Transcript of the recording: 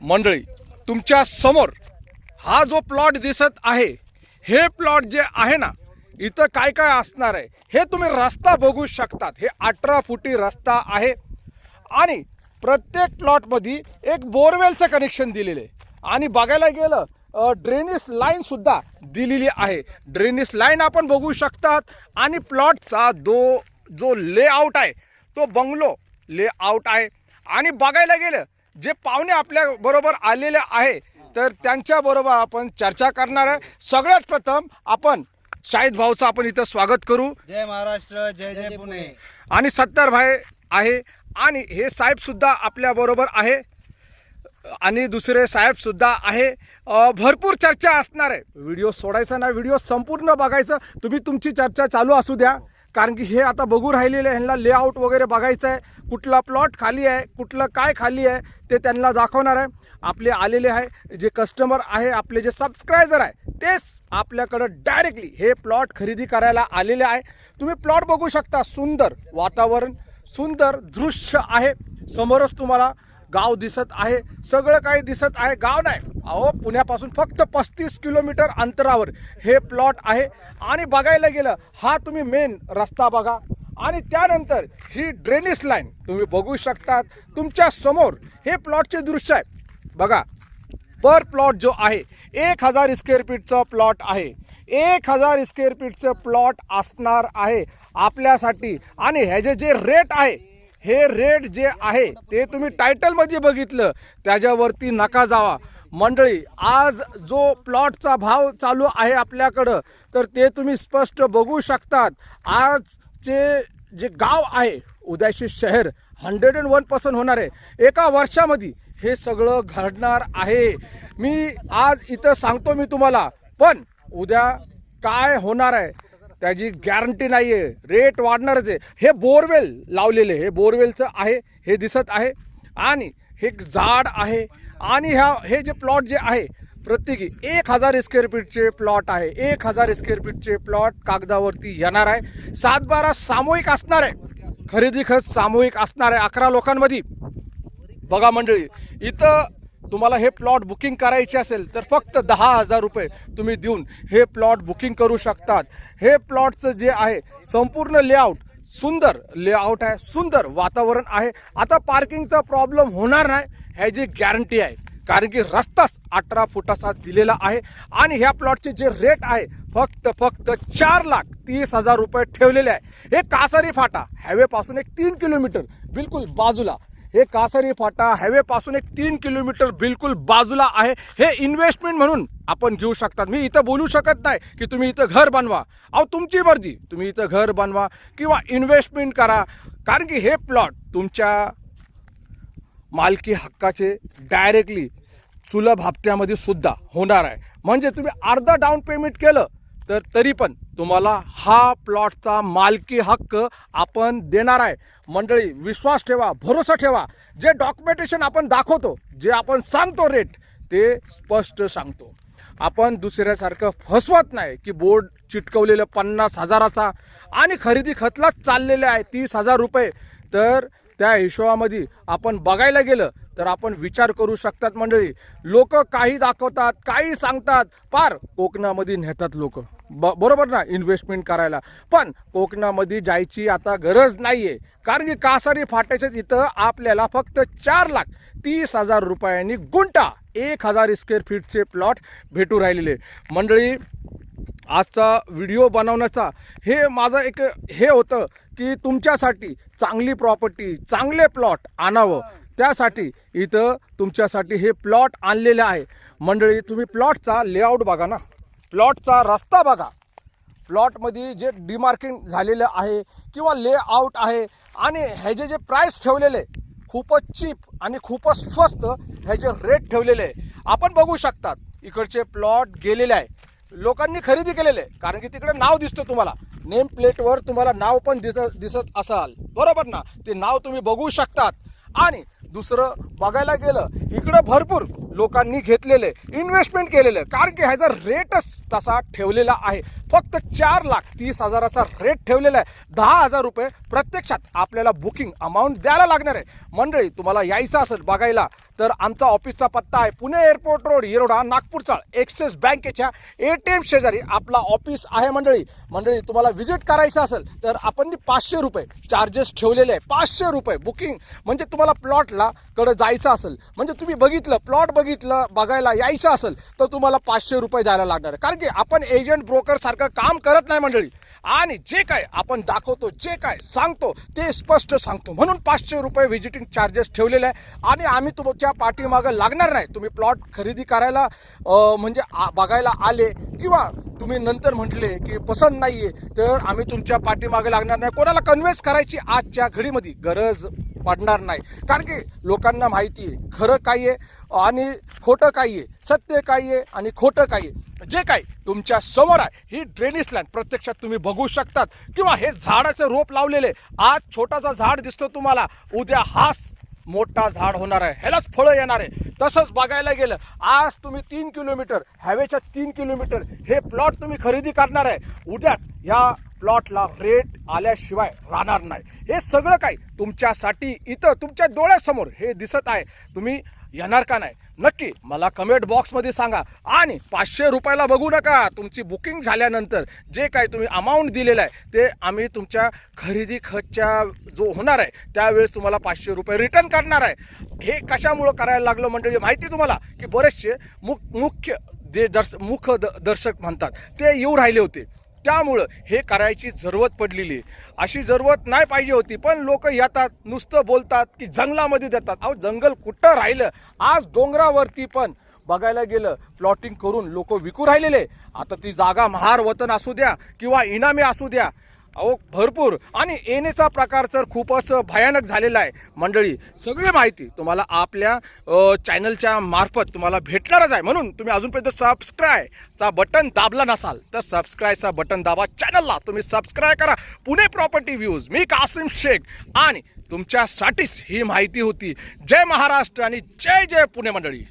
मंडळी तुमच्यासमोर हा जो प्लॉट दिसत आहे हे प्लॉट जे आहे ना इथं काय काय असणार आहे हे तुम्ही रस्ता बघू शकतात. हे अठरा फुटी रस्ता आहे आणि प्रत्येक प्लॉटमध्ये एक बोरवेलचं कनेक्शन दिलेलं आहे. आणि बघायला गेलं ड्रेनेज लाईन सुद्धा दिलेली आहे. ड्रेनेज लाईन आपण बघू शकतात आणि प्लॉटचा दो जो लेआउट आहे तो बंगलो लेआउट आहे. आणि बघायला गेलं जे पाहुणे आपल्या बरोबर आलेले आहे तर त्यांच्या बरोबर आपण चर्चा करणार आहे. सगळ्यात प्रथम आपण शाहिद भाऊचं आपण इथं स्वागत करू. जय महाराष्ट्र जय जय पुणे. आणि सत्तर भाई आहे आणि हे साहेब सुद्धा आपल्या बरोबर आहे. आणि दुसरे साहेब सुद्धा आहे. अ, भरपूर चर्चा असणार आहे. व्हिडिओ सोडायचा नाही व्हिडिओ संपूर्ण बघायचं. तुम्ही तुमची चर्चा चालू असू द्या. कारण की हे आता बघू राहिलेले ह्यांना लेआउट वगैरे बघायचं आहे कुठला प्लॉट खाली आहे कुठलं काय खाली आहे ते त्यांना दाखवणार आहे. आपले आलेले आहे जे कस्टमर आहे आपले जे सबस्क्रायबर आहे तेच आपल्याकडं डायरेक्टली हे प्लॉट खरेदी करायला आलेले आहे. तुम्ही प्लॉट बघू शकता सुंदर वातावरण सुंदर दृश्य आहे. समोरच तुम्हाला गाव दिसत आहे सगळं काही दिसत आहे गाव नाही. अहो पुण्यापासून फक्त पस्तीस किलोमीटर अंतरावर हे प्लॉट आहे. आणि बघायला गेलं हा तुम्ही मेन रस्ता बघा. आणि त्यानंतर ही ड्रेनेज लाईन तुम्ही बघू शकतात. तुमच्यासमोर हे प्लॉटचे दृश्य आहे. बघा पर प्लॉट जो आहे एक हजार स्क्वेअर फीटचं प्लॉट आहे. एक हजार स्क्वेअर फीटचं प्लॉट असणार आहे आपल्यासाठी. आणि ह्याचे जे रेट आहे हे रेट जे आहे ते तुम्ही टायटलमध्ये बघितलं. त्याच्यावरती नका जावा. मंडळी आज जो प्लॉटचा भाव चालू आहे आपल्याकडं तर ते तुम्ही स्पष्ट बघू शकतात. आजचे जे गाव आहे उद्याशी शहर हंड्रेड अँड वन पर्सेंट होणार आहे. एका वर्षामध्ये हे सगळं घडणार आहे. मी आज इथं सांगतो मी तुम्हाला पण उद्या काय होणार आहे? त्याची गॅरंटी नाही आहे रेट वाढणारच आहे. हे बोरवेल लावलेले हे बोरवेलचं आहे हे दिसत आहे. आणि हे झाड आहे. आणि ह्या हे जे प्लॉट जे आहे प्रत्येकी एक हजार स्क्वेअर फीटचे प्लॉट आहे. एक हजार स्क्वेअर फीटचे प्लॉट कागदावरती येणार आहे. सात बारा सामूहिक असणार आहे. खरेदी खत सामूहिक असणार आहे अकरा लोकांमध्ये. बघा मंडळी इथं तुम्हाला हे प्लॉट बुकिंग करायचे असेल तर फक्त दहा हजार रुपये तुम्ही देऊन हे प्लॉट बुकिंग करू शकतात. हे प्लॉटचं जे आहे संपूर्ण लेआउट सुंदर लेआउट आहे सुंदर वातावरण आहे. आता पार्किंगचा प्रॉब्लेम होणार नाही ह्याची गॅरंटी आहे. कारण की रस्ताच अठरा फुटाचा दिलेला आहे आणि ह्या प्लॉटचे जे रेट आहे फक्त फक्त चार लाख तीस हजार रुपये ठेवलेले आहे. हे कासारी फाटा हायवेपासून एक तीन किलोमीटर बिलकुल बाजूला हे कासरी फाटा हायवेपासून एक तीन किलोमीटर बिलकुल बाजूला आहे. हे इन्व्हेस्टमेंट म्हणून आपण घेऊ शकतात. मी इथं बोलू शकत नाही की तुम्ही इथं घर बनवा. अहो तुमची मर्जी. तुम्ही इथं घर बनवा किंवा इन्व्हेस्टमेंट करा. कारण की हे प्लॉट तुमच्या मालकी हक्काचे डायरेक्टली सुलभ हप्त्यामध्ये सुद्धा होणार आहे. म्हणजे तुम्ही अर्धा डाऊन पेमेंट केलं तर तरी पण तुम्हाला हा प्लॉटचा मालकी हक्क आपण देणार आहे. मंडळी विश्वास ठेवा भरोसा ठेवा. जे डॉक्युमेंटेशन आपण दाखवतो जे आपण सांगतो रेट ते स्पष्ट सांगतो. आपण दुसऱ्यासारखं फसवत नाही की बोर्ड चिटकवलेलं पन्नास हजाराचा आणि खरेदी खतलाच चाललेले आहे तीस हजार रुपये. तर त्या हिशोबामध्ये आपण बघायला गेलं तर आपण विचार करू शकतात मंडळी. लोक काही दाखवतात काही सांगतात. पार कोकणामध्ये नेतात लोक. ब बरोबर ना इन्व्हेस्टमेंट करायला. पण कोकणामध्ये जायची आता गरज नाही आहे कारण की कासारी फाट्याच्या तिथं आपल्याला फक्त चार लाख तीस हजार रुपयांनी गुंटा एक हजार स्क्वेअर फीटचे प्लॉट भेटू राहिलेले. मंडळी आजचा व्हिडिओ बनवण्याचा हे माझं एक हे होतं की तुमच्यासाठी चांगली प्रॉपर्टी चांगले प्लॉट आणावं. त्यासाठी इथं तुमच्यासाठी हे प्लॉट आणलेले आहे. मंडळी तुम्ही प्लॉटचा लेआउट बघा ना. प्लॉटचा रस्ता बघा. प्लॉटमध्ये जे डिमार्किंग झालेलं आहे किंवा लेआउट आहे आणि ह्याचे जे प्राईस ठेवलेले खूपच चीप आणि खूपच स्वस्त ह्याचे रेट ठेवलेले आहे आपण बघू शकतात. इकडचे प्लॉट गेलेले आहे. लोकांनी खरेदी केलेले आहे कारण की तिकडे नाव दिसतं तुम्हाला. नेम प्लेटवर तुम्हाला नाव पण दिसत दिसत असाल. बरोबर ना? ते नाव तुम्ही बघू शकतात. आणि दुसरं बघायला गेलं इकडं भरपूर लोकांनी घेतलेले इन्व्हेस्टमेंट केलेलं. कारण की ह्याचा रेटच तसा ठेवलेला आहे. फक्त चार लाख तीस हजाराचा रेट ठेवलेला आहे. दहा हजार रुपये प्रत्यक्षात आपल्याला बुकिंग अमाऊंट द्यायला लागणार आहे. मंडळी तुम्हाला यायचं असेल बघायला तर आमचा ऑफिसचा पत्ता आहे पुणे एअरपोर्ट रोड येरोडा नागपूरचा एक्सिस बँकेच्या ए टी एम शेजारी आपला ऑफिस आहे मंडळी. मंडळी तुम्हाला व्हिजिट करायचं असेल तर आपण पाचशे रुपये चार्जेस ठेवलेले आहे. पाचशे रुपये बुकिंग म्हणजे तुम्हाला प्लॉटला कडं जायचं असेल. म्हणजे तुम्ही बघितलं प्लॉट बघितलं बघायला यायचं असेल तर तुम्हाला पाचशे रुपये द्यायला लागणार आहे. कारण की आपण एजंट ब्रोकर सारखं काम करत नाही मंडळी. आणि जे काय आपण दाखवतो जे काय सांगतो ते स्पष्ट सांगतो. म्हणून पाचशे रुपये व्हिजिटिंग चार्जेस ठेवलेले आहे. आणि आम्ही तुमच्या पाठीमागं लागणार नाही. तुम्ही प्लॉट खरेदी करायला म्हणजे आ- बघायला आले किंवा तुम्ही नंतर म्हटले की पसंत नाही आहे तर आम्ही तुमच्या पाठीमागे लागणार नाही. कोणाला कन्व्हिन्स करायची आजच्या घडीमध्ये? गरज पडणार नाही. कारण की लोकांना माहिती आहे खरं काय आहे आणि खोटं काय आहे सत्य काय आहे आणि खोटं काय आहे. जे काय तुमच्यासमोर आहे ही ड्रेनेज लाईन प्रत्यक्षात तुम्ही बघू शकतात. किंवा हे झाडाचं रोप लावलेले आज छोटासा झाड दिसतो तुम्हाला उद्या हाच मोठा झाड होणार आहे ह्यालाच फळं येणार आहे. तसंच बघायला गेलं आज तुम्ही तीन किलोमीटर हॅवेच्या तीन किलोमीटर हे प्लॉट तुम्ही खरेदी करणार आहे. उद्याच या प्लॉटला रेट आल्याशिवाय राहणार नाही. हे सगळं काही तुमच्यासाठी इथं तुमच्या डोळ्यासमोर हे दिसत आहे. तुम्ही येणार का नाही? नक्की मला कमेंट बॉक्समध्ये सांगा. आणि पाचशे रुपयाला बघू नका. तुमची बुकिंग झाल्यानंतर जे काही तुम्ही अमाऊंट दिलेलं आहे ते आम्ही तुमच्या खरेदी खर्चच्या जो होणार आहे त्यावेळेस तुम्हाला पाचशे रुपये रिटर्न करणार आहे. हे कशामुळं करायला लागलं मंडळी? माहिती तुम्हाला? की बरेचसे मुख मुख्य जे दर्श मुख द दर्शक म्हणतात ते येऊ राहिले होते. त्यामुळं हे करायची जरूरत पडलेली आहे. अशी जरूरत नाही पाहिजे होती पण लोक येतात नुसतं बोलतात की जंगलामध्ये देतात. अहो जंगल कुठं राहिलं? आज डोंगरावरती पण बघायला गेलं प्लॉटिंग करून लोक विकू राहिलेले. आता ती जागा महार वतन असू द्या किंवा इनामी असू द्या. अहो भरपूर. आणि येण्याचा प्रकार तर खूपच भयानक झालेला आहे. मंडळी सगळी माहिती तुम्हाला आपल्या चॅनलच्या मार्फत तुम्हाला भेटणारच आहे. म्हणून तुम्ही अजूनपर्यंत सबस्क्रायचा बटन दाबला नसाल तर सबस्क्रायचा बटन दाबा चॅनलला तुम्ही सबस्क्राईब करा. पुणे प्रॉपर्टी व्ह्यूज मी कासिम शेख आणि तुमच्यासाठीच ही माहिती होती. जय महाराष्ट्र आणि जय जय पुणे मंडळी.